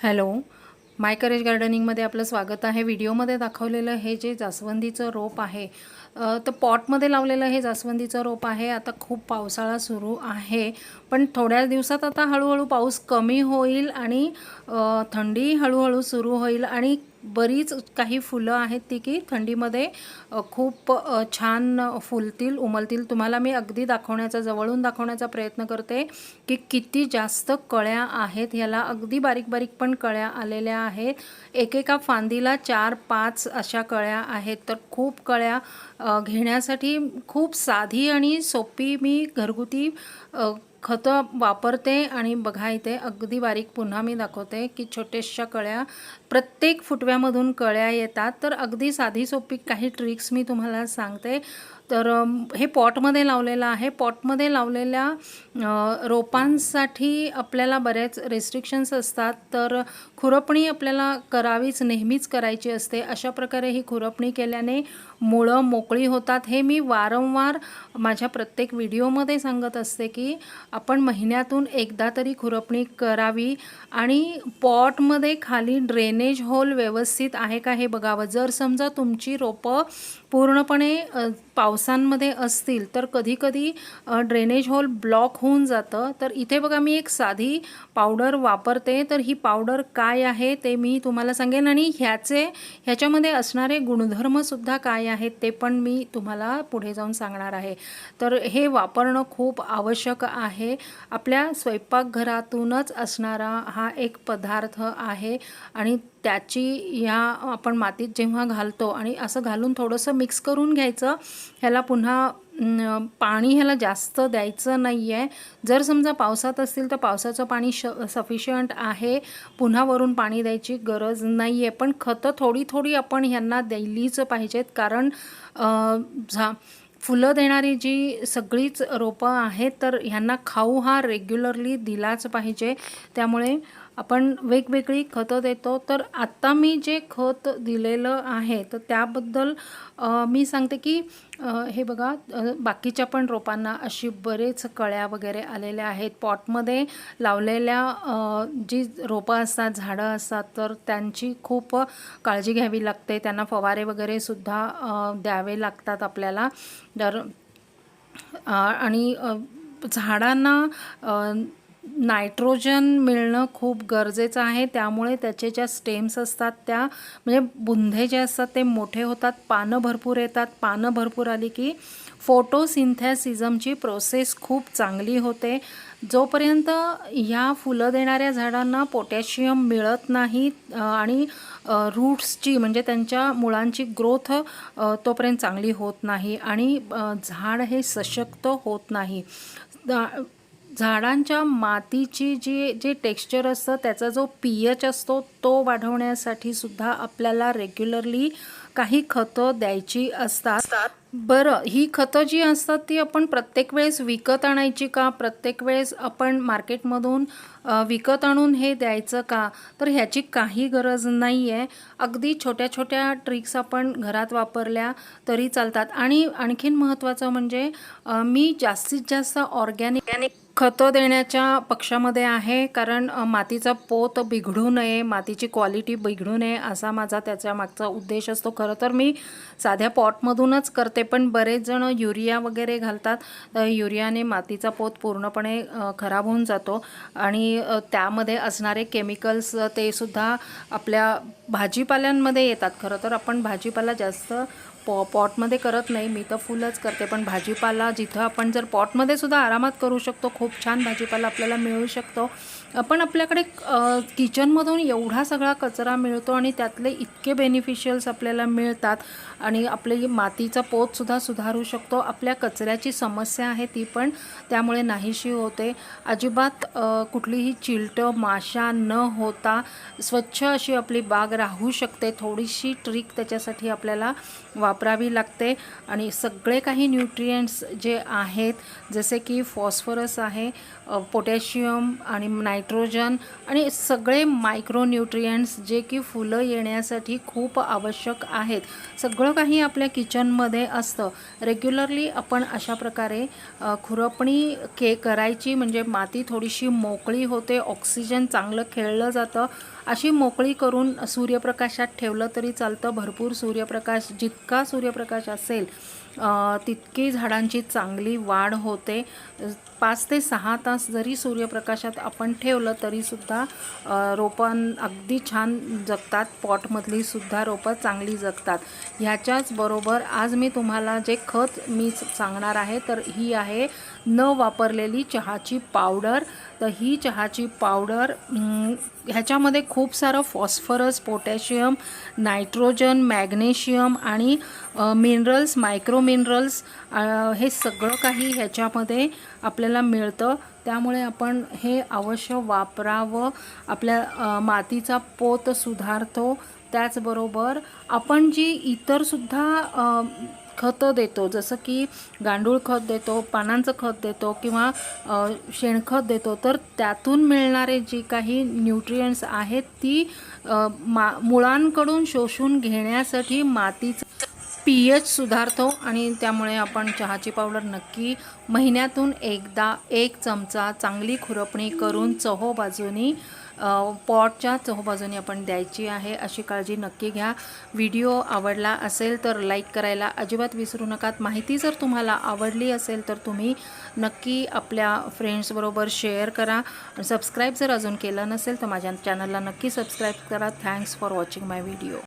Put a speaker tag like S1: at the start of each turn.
S1: Hello. माय courage गार्डनिंगमध्ये आपलं स्वागत आहे. व्हिडिओमध्ये दाखवलेलं हे जे जास्वंदीचं रोप आहे तर पॉटमध्ये लावलेलं हे जास्वंदीचं रोप आहे. आता खूप पावसाळा सुरू आहे पण थोड्या दिवसात आता हळूहळू पाऊस कमी होईल आणि थंडी हळूहळू सुरू होईल आणि बरीच काही फुलं आहेत ती की थंडीमध्ये खूप छान फुलतील उमलतील. तुम्हाला मी अगदी दाखवण्याचा जवळून दाखवण्याचा प्रयत्न करते की किती जास्त कळ्या आहेत. ह्याला अगदी बारीक बारीक पण कळ्या आलेल्या आहेत. एकेका फांदीला चार पाच अशा कळ्या आहेत. तर खूप कळ्या घेण्यासाठी खूप साधी आणि सोपी मी घरगुती खतं वापरते आणि बघा इथे अगदी बारीक पुन्हा मी दाखवते की छोट्याशा कळ्या प्रत्येक फुटव्यामधून कळ्या येतात. तर अगदी साधी सोपी काही ट्रिक्स मी तुम्हाला सांगते. तर हे पॉटमध्ये लावलेलं आहे. पॉटमध्ये लावलेल्या रोपांसाठी आपल्याला बरेच रेस्ट्रिक्शन्स असतात. तर खुरपणी आपल्याला करावीच नेहमीच करायची असते. अशा प्रकारे ही खुरपणी केल्याने मुळं मोकळी होतात. हे मी वारंवार माझ्या प्रत्येक व्हिडिओमध्ये सांगत असते की आपण महिन्यातून एकदा तरी खुरपणी करावी आणि पॉटमध्ये खाली ड्रेनेज होल व्यवस्थित आहे का हे बघावं. जर समजा तुमची रोपं पूर्णपणे पावसांमध्ये असतील तर कधीकधी ड्रेनेज होल ब्लॉक होऊन जातं. तर इथे बघा मी एक साधी पावडर वापरते. तर ही पावडर काय आहे ते मी तुम्हाला सांगेन. आणि ह्याचे ह्याच्यामध्ये असणारे गुणधर्मसुद्धा काय आहेत ते पण मी तुम्हाला पुढे जाऊन सांगणार आहे. तर हे वापरणं खूप आवश्यक आहे. आपल्या स्वयंपाकघरातूनच असणारा हा एक पदार्थ आहे. आणि त्याची ह्या आपण मातीत जेव्हा घालतो आणि असं घालून थोडंसं मिक्स करून घ्यायचं ह्याला पुन्हा पाणी ह्याला जास्त द्यायचं नाही आहे जर समजा पावसात असतील तर पावसाचं पाणी श सफिशियंट आहे. पुन्हा वरून पाणी द्यायची गरज नाही आहे पण खतं थोडी थोडी आपण ह्यांना द्यायलीच पाहिजेत. कारण झा फुलं देणारी जी सगळीच रोपं आहेत तर ह्यांना खाऊ हा रेग्युलरली दिलाच पाहिजे. त्यामुळे आपण वेगवेगळी खतं देतो. तर आत्ता मी जे खत दिलेलं आहे तर त्याबद्दल मी सांगते की हे बघा बाकीच्या पण रोपांना अशी बरेच कळ्या वगैरे आलेल्या आहेत. पॉटमध्ये लावलेल्या जी रोपं असतात झाडं असतात तर त्यांची खूप काळजी घ्यावी लागते. त्यांना फवारे वगैरे सुद्धा द्यावे लागतात आपल्याला. तर आणि झाडांना नायट्रोजन मिळणं खूप गरजेचं आहे. त्यामुळे त्याचे ज्या स्टेम्स असतात त्या म्हणजे बुंधे जे असतात ते मोठे होतात पानं भरपूर येतात. पानं भरपूर आली की फोटोसिंथॅसिझमची प्रोसेस खूप चांगली होते. जोपर्यंत ह्या फुलं देणाऱ्या झाडांना पोटॅशियम मिळत नाही आणि रूट्सची म्हणजे त्यांच्या मुळांची ग्रोथ तोपर्यंत चांगली होत नाही आणि झाड हे सशक्त होत नाही. झाडांच्या मातीची जी जे टेक्स्चर असतं त्याचा जो पी एच असतो तो वाढवण्यासाठी सुद्धा आपल्याला रेग्युलरली काही खतं द्यायची असतात. बरं ही खतं जी असतात ती आपण प्रत्येक वेळेस विकत आणायची का? प्रत्येक वेळेस आपण मार्केटमधून विकत आणून हे द्यायचं का? तर ह्याची काही गरज नाही आहे अगदी छोट्या छोट्या ट्रिक्स आपण घरात वापरल्या तरी चालतात. आणि आणखीन महत्त्वाचं म्हणजे मी जास्तीत जास्त ऑर्गॅनिक खतं देण्याच्या पक्षामध्ये आहे कारण मातीचा पोत बिघडू नये मातीची क्वालिटी बिघडू नये असा माझा त्याच्या मागचा उद्देश असतो. खरं तर मी साध्या पॉटमधूनच करते पण बरेच जण युरिया वगैरे घालतात. तर युरियाने मातीचा पोत पूर्णपणे खराब होऊन जातो आणि त्यामध्ये असणारे केमिकल्स ते सुद्धा आपल्या भाजीपाल्यांमध्ये येतात. खरं तर आपण भाजीपाला जास्त पॉ पॉटमध्ये करत नाही मी तर फुलच करते. पण भाजीपाला जिथं आपण जर पॉटमध्ये सुद्धा आरामात करू शकतो खूप छान भाजीपाला आपल्याला मिळू शकतो. पण आपल्याकडे किचनमधून एवढा सगळा कचरा मिळतो आणि त्यातले इतके बेनिफिशियल्स आपल्याला मिळतात आणि आपली मातीचा पोतसुद्धा सुधारू शकतो. आपल्या कचऱ्याची समस्या आहे ती पण त्यामुळे नाहीशी होते. अजिबात कुठलीही चिलटं माशा न होता स्वच्छ अशी आपली बाग राहू शकते. थोडीशी ट्रिक त्याच्यासाठी आपल्याला वापरावी लागते आणि सगळे काही न्यूट्रियंट्स जे आहेत जसे की फॉस्फरस आहे पोटॅशियम आणि नायट्रोजन आणि सगळे मायक्रोन्यूट्रियंट्स जे की फुलं येण्यासाठी खूप आवश्यक आहेत. सगळं काही आपल्या किचनमध्ये असतं. रेग्युलरली आपण अशा प्रकारे खुरपणी के करायची म्हणजे माती थोडीशी मोकळी होते ऑक्सिजन चांगलं खेळलं जातं अशी मोकळी करून सूर्यप्रकाशात ठेवलं तरी चालतं. भरपूर सूर्यप्रकाश जितका सूर्यप्रकाश असेल तितकी झाडांची चांगली वाढ होते. पाच ते सहा तास जरी सूर्यप्रकाशात आपण ठेवलं तरीसुद्धा रोपं अगदी छान जगतात. पॉटमधली सुद्धा रोपं चांगली जगतात. ह्याच्याच बरोबर आज मी तुम्हाला जे खत मी सांगणार आहे तर ही आहे न वापरलेली चहाची पावडर. तर ही चहाची पावडर ह्याच्यामध्ये खूप सारं फॉस्फरस पोटॅशियम नायट्रोजन मॅग्नेशियम आणि मिनरल्स मायक्रो मिनरल्स हे सगळं काही ह्याच्यामध्ये आपल्याला मिळतं. त्यामुळे आपण हे अवश्य वापरावं. आपल्या मातीचा पोत सुधारतो. त्याचबरोबर आपण जी इतरसुद्धा खतं देतो जसं की गांडूळ खत देतो पानांचं खत देतो किंवा शेणखत देतो तर त्यातून मिळणारे जी काही न्यूट्रियंट्स आहेत ती मा मुळांकडून शोषून घेण्यासाठी मातीचं पी एच सुधारतो आणि त्यामुळे आपण चहाची पावडर नक्की महिन्यातून एकदा एक चमचा चांगली खुरपणी करून चहोबाजूनी पॉटच्या चहोबाजूनी आपण द्यायची आहे. अशी काळजी नक्की घ्या. व्हिडिओ आवडला असेल तर लाईक करायला अजिबात विसरू नकात माहिती जर तुम्हाला आवडली असेल तर तुम्ही नक्की आपल्या फ्रेंड्सबरोबर शेअर करा. सबस्क्राईब जर अजून केलं नसेल तर माझ्या चॅनलला नक्की सबस्क्राईब करा. Thanks for watching my video